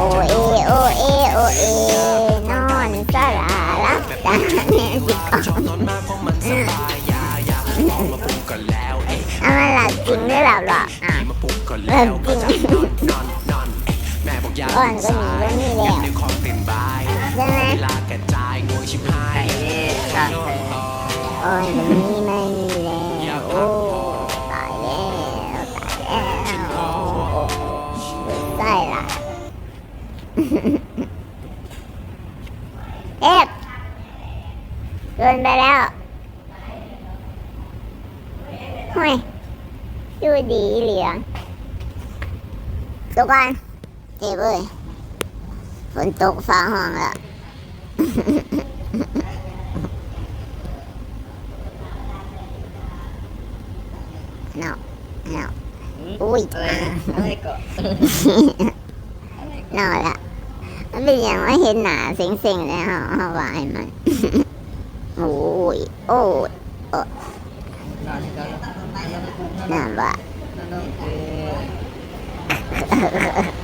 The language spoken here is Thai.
โอเอโอเอโอเอนอนสลาลับตาเนี่ยสิกอนเอามาหลับจริงหรือหลับหรออะหลับจริงก่อนก็หนีก็มีแล้วใช่ไหมไก่นี่จัดเลยโอ้ยมีไม่มีแล้วโอ้ตายแล้วตายแล้วโอ้โอ้ใช่ละ Tiếp Gần bà đâu Ôi Chưa đi liền. Tụi con. Tiếp ơi. Vẫn tụt phá hoàng ạ. No, no. Ui. No là มันเป็นอย่างว่าเห็นหนาเซ็งๆเลยฮะฮาวายมันโอ้ยโอ้ยโอ้ยน่าบ้านอนคือ